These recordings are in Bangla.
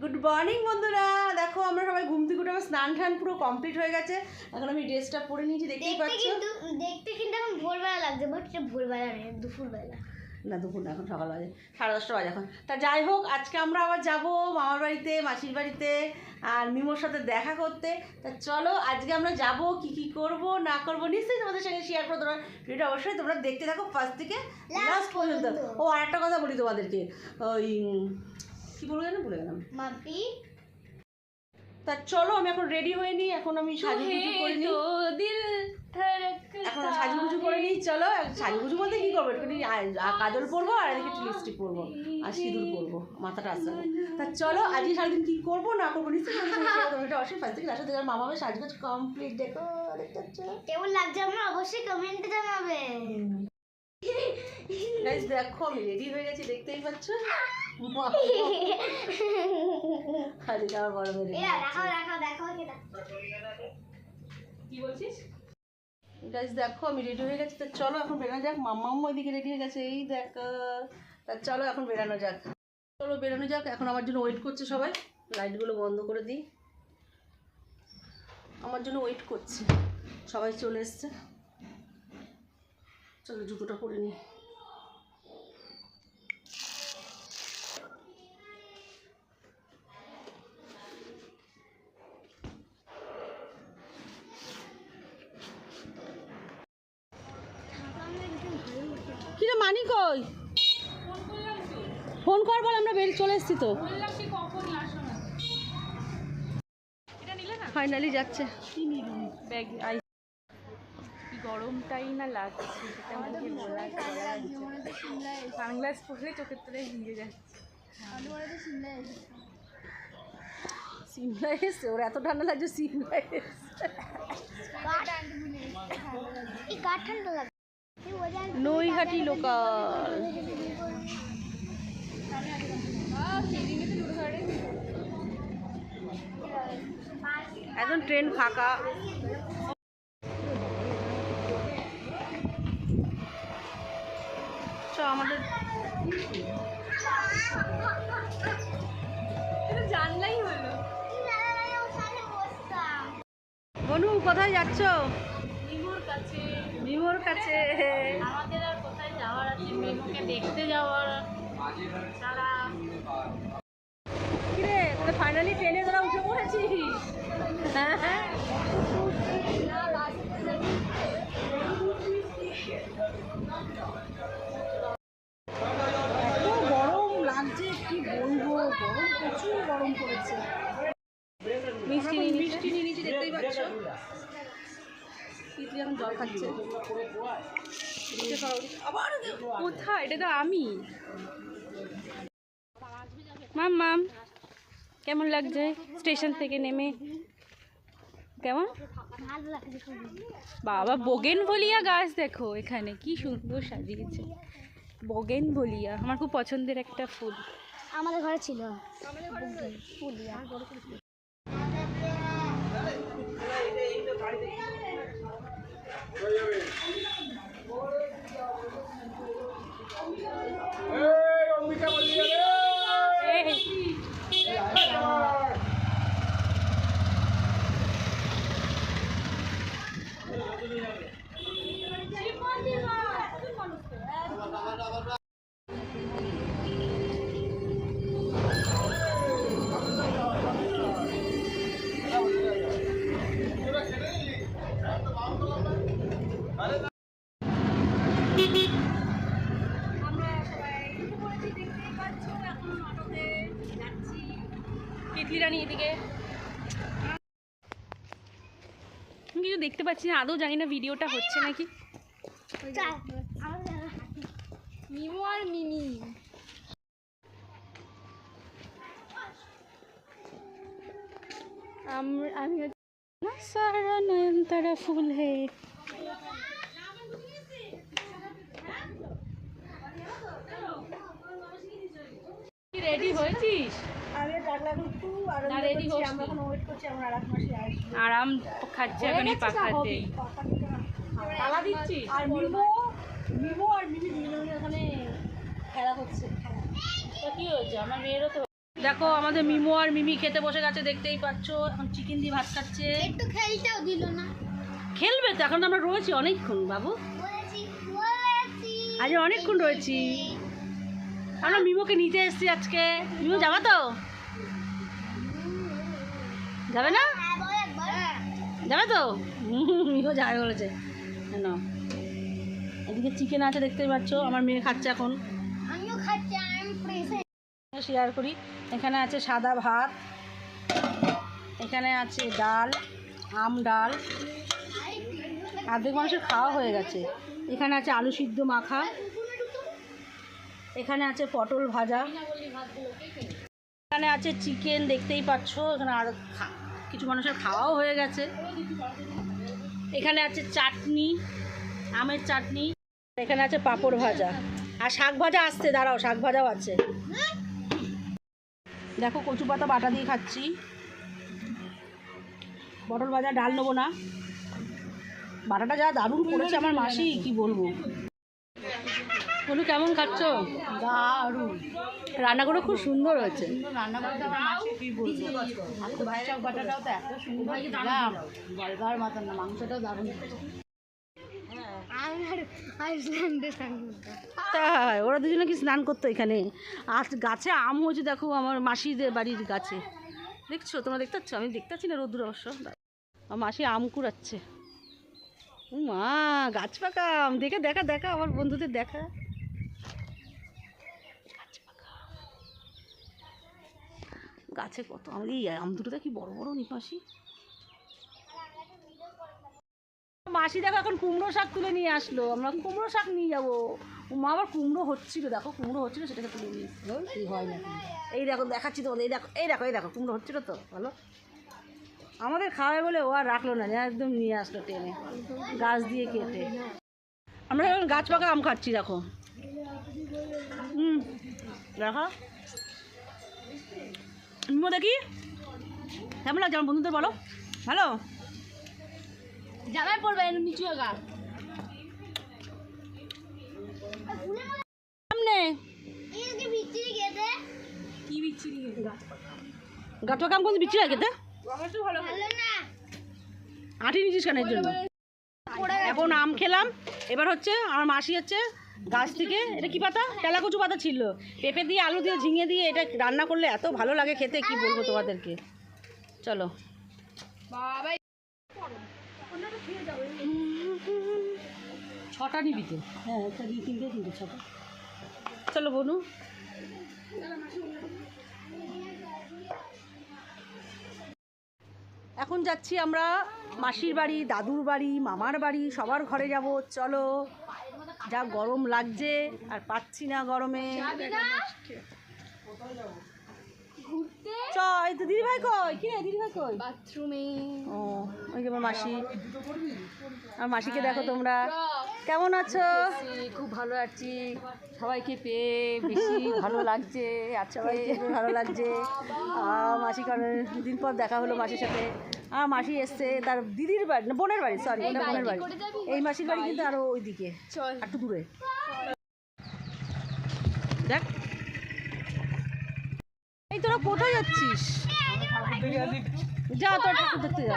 গুড মর্নিং বন্ধুরা। দেখো আমরা সবাই ঘুম থেকে উঠে আমার স্নান টান পুরো কমপ্লিট হয়ে গেছে। এখন আমি ড্রেসটা পরে নিয়েছি দেখতেই দেখতে পাচ্ছ? কিন্তু দেখতে কিন্তু এখন ভোরবেলা লাগছে বাট এটা ভোরবেলা নেই দুপুরবেলা। না দুপুর না এখন সকাল বাজে সাড়ে দশটা বাজে এখন। তা যাই হোক আজকে আমরা আবার যাব মামার বাড়িতে মাসির বাড়িতে আর মিমোর সাথে দেখা করতে। তা চলো আজকে আমরা যাব কি কি করব না করব নিশ্চয়ই তোমাদের সঙ্গে শেয়ার করব। তোমরা ভিডিওটা অবশ্যই তোমরা দেখতে থাকো ফার্স্ট থেকে লাস্ট পর্যন্ত। ও আর একটা কথা বলি তোমাদেরকে ওই কি বলব জানো ভুলে গেলাম। মাপি তা চলো আমি এখন রেডি হয়ে নিই এখন আমি সাজুগুজু করে নিই। দিল এখন সাজুগুজু করে নিই চলো সাজুগুজু বলতে কি করব? একটু কাজল পরবো আর এদিকে একটু লিপস্টিক পরবো আর সিঁদুর পরবো মাথাটা আসতে তা চলো আজকে সারাদিন কি করব না করব নিশ্চয়ই অবশ্যই ফার্স্ট থেকে আসলে মামা আমার সাজগোজ কমপ্লিট দেখো কেমন লাগছে আমার? অবশ্যই কমেন্টে জানাবে। গাইজ দেখো আমি রেডি হয়ে গেছি দেখতেই পাচ্ছ? দেখো আমি রেডি হয়ে গেছি তো চলো এখন বেরানো যাক। মাম্মাও ওইদিকে রেডি হয়ে গেছে এই দেখো। তা চলো এখন বেরানো যাক। চলো বেরানো যাক এখন আমার জন্য ওয়েট করছে সবাই। লাইটগুলো বন্ধ করে দিই। আমার জন্য ওয়েট করছে। সবাই চলে এসছে। চলো জুতোটা পরে নিই। কিরে মানি কই? ফোন কর বল আমরা বের চলে এসেছি তো। ফাইনালি যাচ্ছে। ব্যাগ আই গরমটাই না লাগছে সেটা আমাকে বলা সানগ্লাস পরলে চোখের তলায় ভিজে যাচ্ছে। সিমলায় এসছে ওর এত ঠান্ডা লাগছে ঠান্ডা লাগে এই ওজন নৈহাটি লোকাল। একদম ট্রেন ফাঁকা। চ আমাদের জানলাই হলো। বনু কোথায় যাচ্ছ? মিমোর কাছে। আমাদের আর কোথায় যাওয়ার আছে? মিমোকে দেখতে যাওয়ার ছাড়া কিরে ফাইনালি ট্রেনে তোরা উঠে পড়েছিস? হ্যাঁ হ্যাঁ। এখন জল খাচ্ছে। আবার কোথায়? এটা তো আমি। মাম মাম কেমন লাগছে? স্টেশন থেকে নেমে। কেমন? বাবা বগেন বলিয়া গাছ দেখো এখানে। কি সুন্দর সাজিয়েছে। বগেন বলিয়া আমার খুব পছন্দের একটা ফুল। আমাদের ঘরে ছিল। তিতলি রানী এদিকে? আমি কিছু দেখতে পাচ্ছি না আদৌ জানি না ভিডিওটা হচ্ছে নাকি। মিমো আর মিমি। আমি সারা নয়নতারা ফুল হে। রেডি হয়েছিস? আরাম খাচ্ছে এখন পাখাতে তালা দিচ্ছিস আর মিমো মিমো আর মিমি দুজনে ওখানে খেলা হচ্ছে কি হয়েছে? আমার মেয়েরও তো দেখো আমাদের মিমো আর মিমি খেতে বসে গেছে দেখতেই পাচ্ছ। এখন চিকেন দিয়ে ভাত খাচ্ছে। একটু খেলতেও দিল না। খেলবে তো এখন তো আমরা রয়েছি অনেকক্ষণ বাবু। আজ অনেকক্ষণ রয়েছি। আমরা মিমোকে নিতে এসেছি আজকে। মিমো যাবা তো? যাবে না? যাবে তো? মিমো যাবে বলেছে। কেন এদিকে চিকেন আছে দেখতেই পাচ্ছ। আমার মেয়ে খাচ্ছে এখন। শেয়ার করি। এখানে আছে সাদা ভাত। এখানে আছে ডাল আম ডাল। অর্ধেক মানুষের খাওয়া হয়ে গেছে। এখানে আছে আলু সিদ্ধ মাখা। এখানে আছে পটল ভাজা। এখানে আছে চিকেন, দেখতেই পাচ্ছ। এখানে আর কিছু মানুষের খাওয়াও হয়ে গেছে। এখানে আছে চাটনি, আমের চাটনি, এখানে আছে পাঁপড় ভাজা। আর শাক ভাজা আসছে, দাঁড়াও, শাক ভাজাও আছে। দেখো কচু পাতা বাটা দিয়ে খাচ্ছি। পটল ভাজা ডাল নেব না। বাটাটা যা দারুণ করেছে আমার মাসি, কি বলব। বলু কেমন খাচ্ছ? দারুণ। রান্না করে খুব সুন্দর হয়েছে। তো এত সুন্দর দিলাম মতন না মাংসটাও দারুণ তাই ওরা দুজনে কি স্নান করতো এখানে? আর গাছে আম হয়েছে দেখো আমার মাসিদের বাড়ির গাছে। দেখছ? তোমরা দেখতে পাচ্ছ? আমি দেখতে পাচ্ছি না রোদ্দুর অবশ্য। আমার মাসি আম কুড়াচ্ছে। মা গাছ পাকা আম। দেখে দেখা দেখা আমার বন্ধুদের দেখা গাছ পাকা আম। গাছে কত? আমি এই আম দুটো কি বড় বড় নিপাশি? মাসি দেখো এখন কুমড়ো শাক তুলে নিয়ে আসলো। আমরা কুমড়ো শাক নিয়ে যাব। মা আবার কুমড়ো হচ্ছিল, দেখো কুমড়ো হচ্ছিল, সেটাকে তুলে নিয়ে হয় না এই দেখো, দেখাচ্ছি তোমাদের, এই দেখো এই দেখো এই দেখো, কুমড়ো হচ্ছিল তো ভালো আমাদের খাওয়াবে বলে ও আর রাখল না একদম নিয়ে আসলো টেনে, গাছ দিয়ে কেটে। আমরা এখন গাছ পাকা আম খাচ্ছি, দেখো। হুম, দেখো। নিমো দেখি? কেমন লাগছে আমার বন্ধুদের বলো? ভালো? জামাই পড়বে নিচু গা। সামনে? কি বিচ্ছিরি আঁটি কেন এর জন্য? এখন আম খেলাম। এবার হচ্ছে আমার মাসি হচ্ছে গাছ থেকে এটা কি পাতা? তেলাকুচু পাতা ছিল। পেঁপে দিয়ে আলু দিয়ে ঝিঙে দিয়ে এটা রান্না করলে এত ভালো লাগে খেতে কি বলব তোমাদেরকে? চলো। ছটা নিবি তো? হ্যাঁ তিনটে তিনটে ছটা। চলো বনু। এখন যাচ্ছি আমরা মাসির বাড়ি দাদুর বাড়ি মামার বাড়ি সবার ঘরে যাব। চলো। যা গরম লাগছে আর পাচ্ছি না গরমে। চ এই তো দিদি ভাই কই? কি রে দিদি ভাই কই? বাথরুমে। ও ওই যে আমার মাসি। আর মাসিকে দেখো তোমরা। কেমন আছো? খুব ভালো আছি। সবাইকে পেয়ে বেশি ভালো লাগছে সবাইকে ভালো লাগছে। মাসি কারণ দিন পর দেখা হলো মাসির সাথে। আর মাসি এসছে তার দিদির বাড়ি না বোনের বাড়ি সরি ওটা বোনের বাড়ি। এই মাসির বাড়ি কিন্তু আরও ওইদিকে একটু দূরে। দেখ। তোরা কোথায় যাচ্ছিস? যা তোর ঠাকুর দেখতে যা।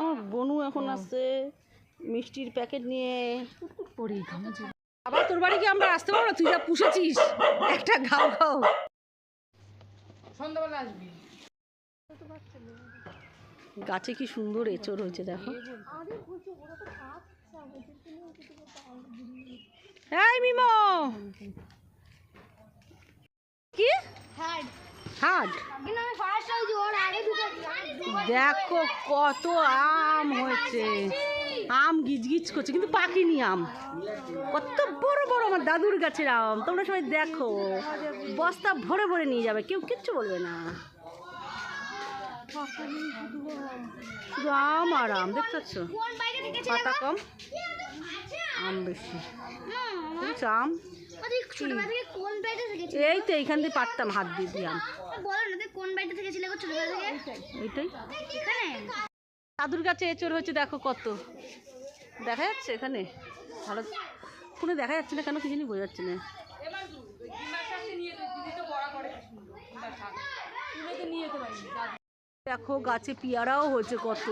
আমার বনু এখন আসছে মিষ্টির প্যাকেট নিয়ে। পড়ি আবার তোর বাড়ি কি আমরা আসতে পারব না? তুই যা পুষেছিস একটা ঘাও ঘাও। সন্ধ্যাবেলা আসবি। গাছে কি সুন্দর এঁচড় হয়েছে, দেখো। কি? হাট দেখো কত আম হয়েছে। আম গিজগিজ করছে, কিন্তু পাকিনি আম। কত বড় বড় আমার দাদুর গাছের আম। তোমরা সবাই দেখো। বস্তা ভরে ভরে নিয়ে যাবে, কেউ কিচ্ছু বলবে না। শুধু আম আর আম দেখতে পাচ্ছ পাতা কম, আম বেশি। আম? এই তো এইখান দিয়ে পারতাম, হাত দিয়ে থেকে এইটাই। দাদুর কাছে এচোর হচ্ছে দেখো কত। দেখা যাচ্ছে এখানে? ভালো ফোনে দেখা যাচ্ছে না কেন, কি জানি বোঝা যাচ্ছে না। দেখো গাছে পিয়ারাও হয়েছে কত।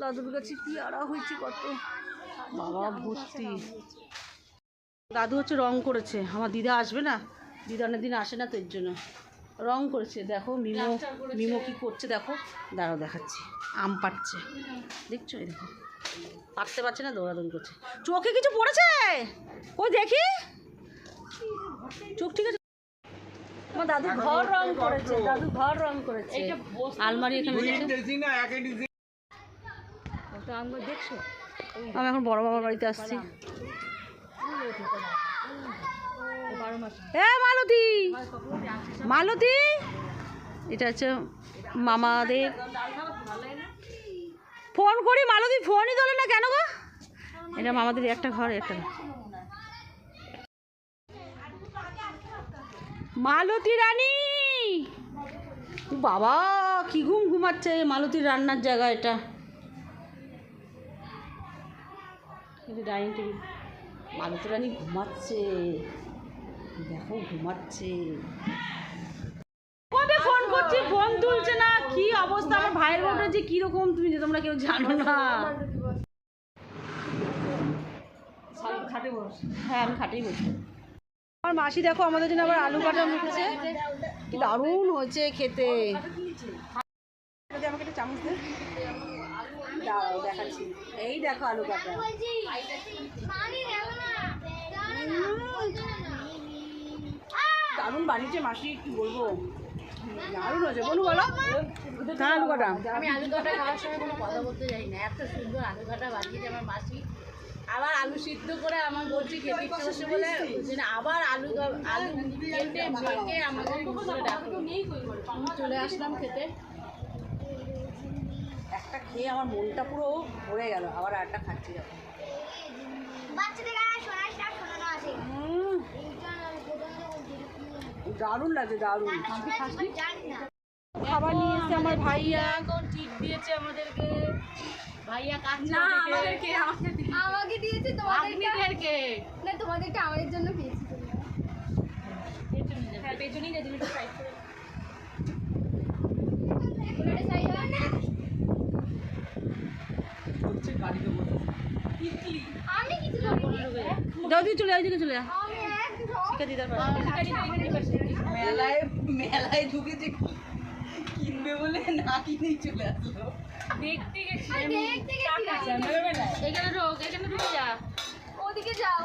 দাদুর গাছে পিয়ারা হয়েছে কত। বাবা ভর্তি। দাদু হচ্ছে রং করেছে। আমার দিদা আসবে না? দিদা অনেক দিন আসে না তো এর জন্য। রং করেছে। দেখো মিমো মিমো কি করছে দেখো। দাঁড়াও দেখাচ্ছি। আম পাটছে দেখছ? এই দেখো। পারতে পারছে না, দৌড়াদৌড়ি করছে। চোখে কিছু পড়েছে? ওই দেখি? চোখ ঠিক আছে আমার দাদু ঘর রং করেছে দাদু ঘর রং করেছে। আলমারি এখানে দেখছ? আমি এখন বড় বাবার বাড়িতে আসছি। এ মালতী! মালতী! এটা হচ্ছে মামাদের। ফোন করি মালতী ফোনই ধরে না কেন গো? এটা মামাদের একটা ঘর একটা ঘর। মালতী রানী! বাবা কি ঘুম ঘুমাচ্ছে মালতীর রান্নার জায়গা এটা। Dining table. মালতী রানী ঘুমাচ্ছে। দেখো ঘুমাচ্ছে। কবে ফোন করছি? ফোন তুলছে না। কি অবস্থা? আমার ভাইয়ের বোনটা যে কীরকম তুমি যে তোমরা কেউ জানো না। খাটে বস। হ্যাঁ আমি খাটেই বসবো। আমার মাসি দেখো আমাদের জন্য আবার আলু কাটা মেখেছে। কি দারুণ হয়েছে খেতে। আমাকে একটা চামচ দে। দাঁড়াও দেখাচ্ছি। এই দেখো আলু কাটা দারুণ বানিয়েছে মাসি, কি বলব? দারুণ হয়েছে। বলু বলো। আলু কাটা আমি আলু কাটা খাওয়ার সময় কোনো কথা বলতে যাই না। এত সুন্দর আলু কাটা বানিয়েছে আমার মাসি। আবার আলু সিদ্ধ করে আমার বলছি খেতে ইচ্ছে করছে বলে আবার আলু আলু কেটে মেখে আমাকে আমি চলে আসলাম খেতে। একটা খেয়ে আমার মনটা পুরো ভরে গেল আবার আরটা খাচ্ছি যখন। দারুণ লাগছে দারুণ। খাবার নিয়ে এসছে আমার ভাইয়া। এখন ঠিক দিয়েছে আমাদেরকে। ভাইয়া না আমাদেরকে আমাকে দিয়েছে আপনাদেরকে না তোমাদেরকে আমাদের জন্য পেয়েছি হ্যাঁ পেছনেই করে করিনি। যাও দিকে চলে দিকে চলে যা মেলায় মেলায় ঢুকেছে কিনবে বলে না কিনেই চলে আসলো। দেখতে গেছি দেখতে গেছিলাম এখানে ঢোক এখানে ঢুকে যা। ওদিকে যাও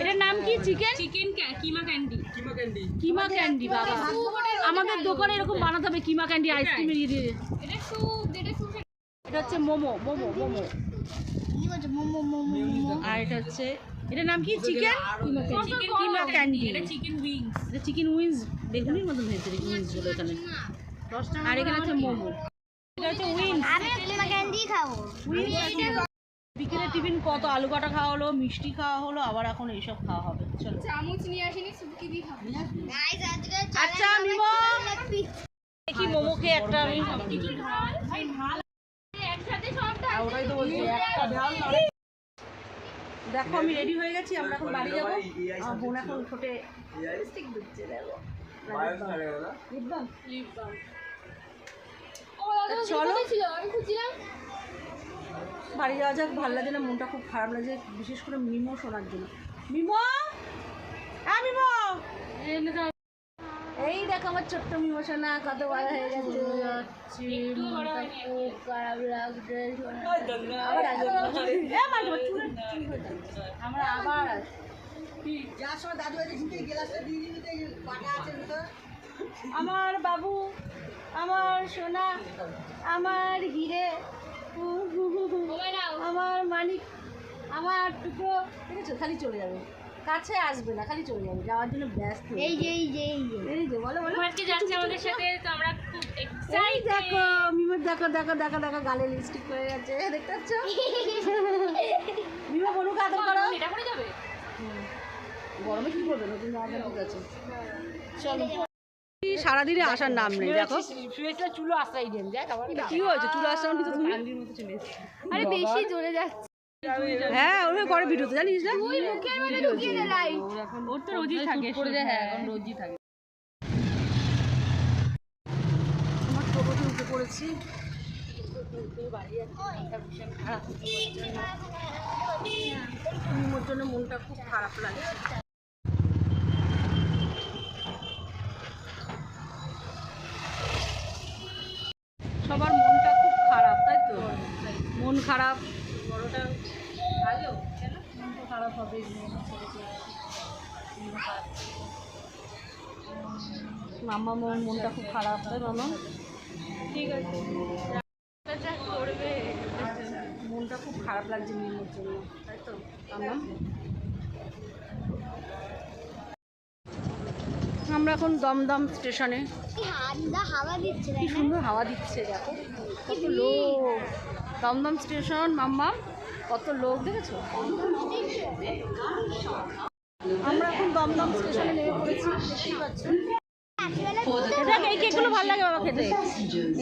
এটার নাম কি? Chicken chicken keema candy keema candy বাবা। আমাদের দোকানে এরকম বানাতে হবে কিমা ক্যান্ডি আইসক্রিম দিয়ে দিয়ে এটা স্যুপ এটা স্যুপ এটা হচ্ছে মোমো মোমো মোমো। কি বলছো? মোমো মোমো মোমো। আর এটা হচ্ছে এটার নাম কি? Chicken chicken keema candy. এটা চিকেন উইংস। এটা চিকেন উইংস বেগুনির মতন হয়েছে উইংস বলে এখানে। আর এখানে হচ্ছে মোমো। এটা হচ্ছে উইংস। আমি কিমা ক্যান্ডি খাব। বিকেলে টিফিন কত? আলু কাটা খাওয়া হলো মিষ্টি খাওয়া হলো আবার এখন এইসব খাওয়া হবে। চলো। চামচ নিয়ে আসিনি সুটকি দিয়ে খাব। গাইস আজকে আচ্ছা মিমো দেখি মোমো খেয়ে একটা আমি একসাথে ওটাই তো বলছি একটা দেখো আমি রেডি হয়ে গেছি আমরা এখন বাড়ি যাব। বোন এখন ঠোঁটে লিপস্টিক দিচ্ছে দেখো। চলো। ছিল? আমি খুঁজছিলাম। বাড়ি যাওয়া যাক ভালো লাগে না মনটা খুব খারাপ লাগে বিশেষ করে মিমো শোনার জন্য। মিমো হ্যাঁ মিমো এই দেখো আমার ছোট্ট মিমো সোনা কত বড় হয়ে গেছে। খুব খারাপ লাগছে আবার। আমরা যার সময় দাদু বাড়ি ঢুকে গ্লাসটা দিয়ে দিবি তো পাটা আছে আমার বাবু আমার সোনা আমার হিরে আমার মানিক আমার টুকরো। ঠিক আছে খালি চলে যাবে। কাছে আসবে না খালি চলে যাবে যাওয়ার জন্য ব্যস্ত। এই যে এই যে এই যে। এই যে বলো বলো। আজকে যাচ্ছে আমাদের সাথে? তো আমরা খুব এই দেখো মিমা দেখো দেখো দেখো দেখো গালে লিপস্টিক হয়ে গেছে দেখতে পাচ্ছ? মিমা বলুক আদর করো? এটা করে যাবে? গরমে কি করবে? নতুন জামা ঠিক আছে। চলো। সারাদিনে আসার নাম নেই দেখো। শুয়েছিল চুলো আশ্রয় দেন দেখ আবার কি হয়েছে? চুলো আসছে আমার তুমি? আরে বেশি জোরে যাচ্ছে। হ্যাঁ ওই করে ভিডিওতে জানিস না? মুখের মধ্যে ঢুকিয়ে দে লাইট ওর তো রোজই থাকে হ্যাঁ এখন রোজই থাকে। আমার উঠে পড়েছি। ওর জন্য মনটা খুব খারাপ লাগছে। সবার মনটা খুব খারাপ তাই তো? মন খারাপ খারাপ হবে মামা মন মনটা খুব খারাপ তাই মামা ঠিক আছে। করবে মনটা খুব খারাপ লাগছে মিমের জন্য তাই তো? মামা আমরা এখন দমদম স্টেশনে। কি সুন্দর হাওয়া দিচ্ছে দেখো। কত লোক। দমদম স্টেশন মাম্মা? কত লোক দেখেছ? আমরা এখন দমদম স্টেশনে নেমে পড়েছি দেখতেই পাচ্ছ। দেখ এই কেকগুলো ভালো লাগে বাবা খেতে।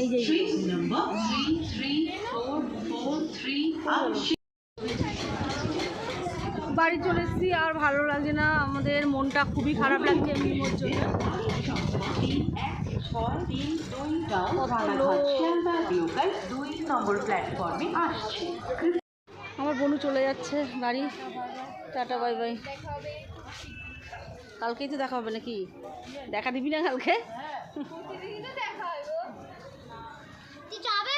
এই যে। বাড়ি চলে এসেছি আর ভালো লাগছে না। আমাদের মনটা খুবই খারাপ লাগছে মিমোর জন্য আমার বনু চলে যাচ্ছে, বাড়ি। Ta-ta, bye bye. কালকেই তো দেখা হবে নাকি? দেখা দিবি না কালকে? যাবে?